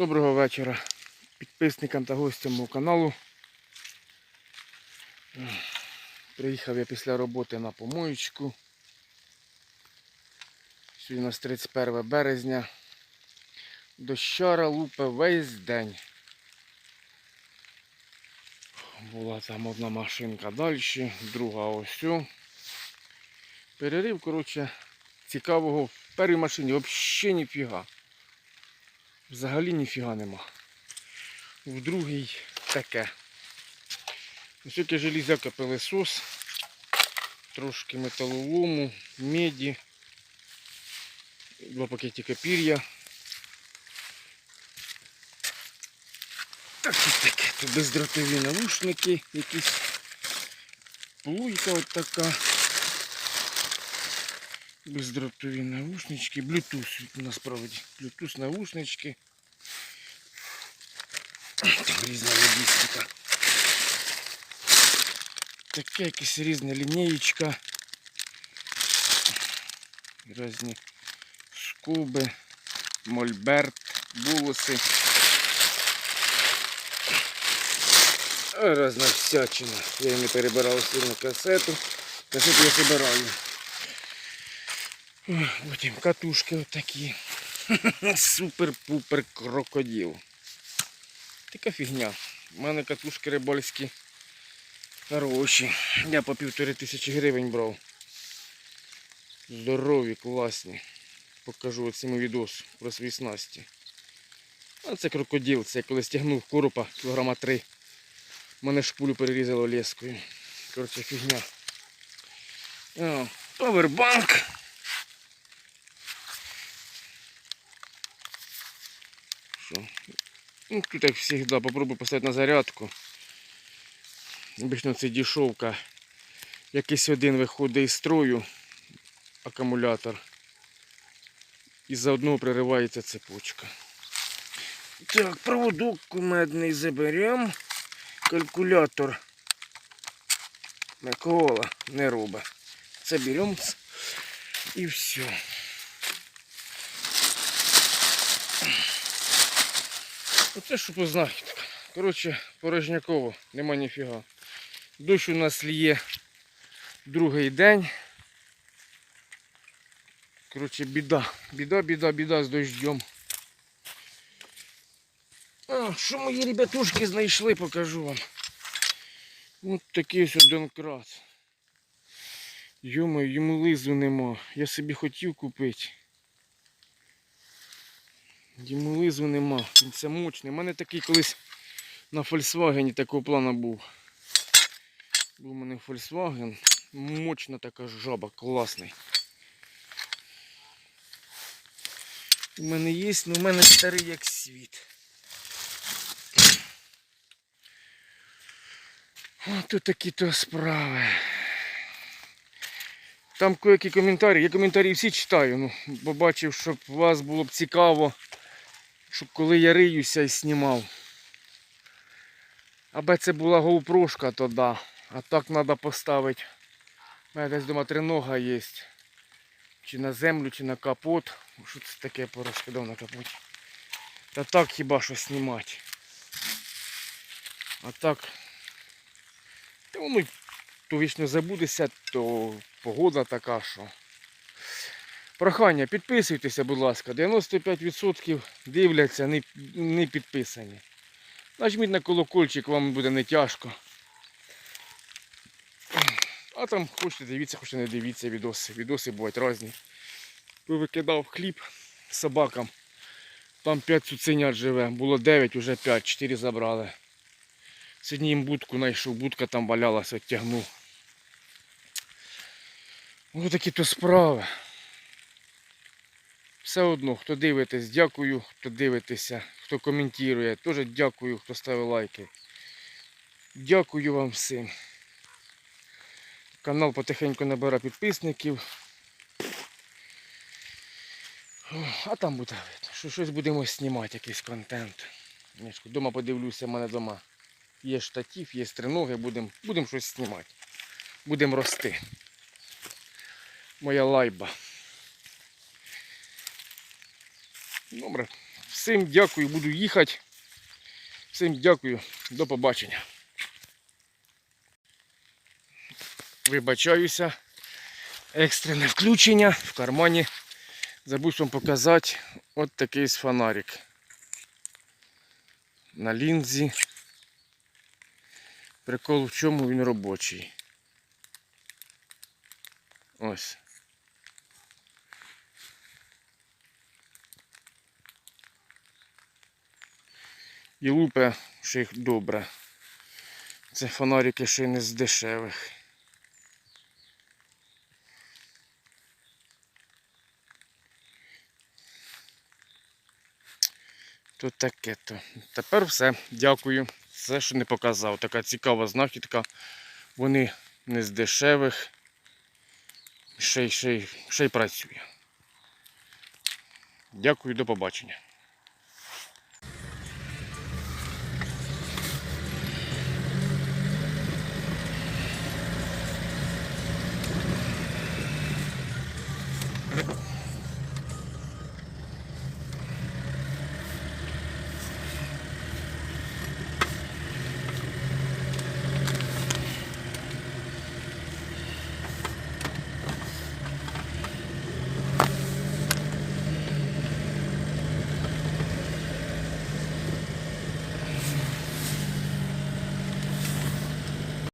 Доброго вечора підписникам та гостям мого каналу. Приїхав я після роботи на помоєчку. Сьогодні у нас 31 березня. Дощара лупе весь день. Була там одна машинка далі, друга ось. Перерив, коротше, цікавого в першій машині взагалі ніфіга. Взагалі ніфіга нема. В другій таке. Ось таке железяка пилесос, трошки металолому, меді, два пакетика пір'я. Так і таке. Тут бездротові наушники якісь. Плуйка от така. Бездротові наушнички. Bluetooth насправді. Bluetooth наушнички. Різна логістика. Таке якась різна лінієчка. Різні скуби, мольберт, булоси. Разна всячина. Я не перебирав сильно касету. Касету я собираю. Потім катушки отакі. Супер-пупер крокодил. Така фігня. У мене катушки рибальські хороші. Я по півтори тисячі гривень брав. Здорові, класні. Покажу оцьому відос про свої снасті. А це крокодил, це я коли стягнув коропа кілограма три. Мене шпулю перерізало лескою. Коротше, фігня. О, Повербанк. Що? Ну, тут, як завжди, попробую поставити на зарядку. Обично це дешевка. Якийсь один виходить із строю акумулятор. І за одного приривається цепочка. Так, проводок кумедний заберемо. Калькулятор. Микола не робить. Це беремо і все. Оце що по знахідка. Коротше, порожняково, нема ніфіга. Дощ у нас ліє другий день. Коротше, біда. Біда, біда, біда з дождем. А, що мої ребятушки знайшли, покажу вам. От такий ось донкрат. Йомо, йому лизу нема. Я собі хотів купити. Йому лизу нема. Він це мощний. У мене такий колись на Volkswagen такого плану був. Був у мене Volkswagen. Мощна така жаба, класний. У мене є, але у мене старий як світ. О, тут такі то справи. Там кое-які коментарі. Я коментарі всі читаю. Ну, побачив, щоб вас було б цікаво, щоб коли я риюся і знімав. Аби це була гоупрошка, то да. А так треба поставити. У мене десь дома тринога є. Чи на землю, чи на капот. Що це таке порозкидав на капоті? Та так хіба що знімати. А так. Та воно то вічно забудеться, то погода така, що. Прохання, підписуйтеся, будь ласка. 95% дивляться, не, не підписані. Нажміть на колокольчик, вам буде не тяжко. А там хочете дивіться, хочете не дивіться відоси. Відоси бувають різні. Викидав хліб собакам. Там 5 цуценят живе. Було 9, вже 5, 4 забрали. Сьогодні їм будку знайшов, будка там валялася, оттягнув. Ось такі то справи. Все одно, хто дивитесь, дякую, хто дивитеся, хто коментує, теж дякую, хто ставить лайки. Дякую вам всім. Канал потихеньку набирає підписників. А там буде видно, що щось будемо знімати, якийсь контент. Дома подивлюся, в мене вдома є штатив, є триноги, будемо будем щось знімати. Будемо рости. Моя лайба. Добре. Всім дякую, буду їхати. Всім дякую, до побачення. Вибачаюся. Екстрене включення в кармані. Забув вам показати от такий фонарик. На лінзі. Прикол в чому він робочий. Ось. І лупе ще їх добре. Це фонарики ще й не з дешевих. То таке то. Тепер все. Дякую. Все, що не показав. Така цікава знахідка. Вони не з дешевих. Ще й, ще ще працює. Дякую, до побачення.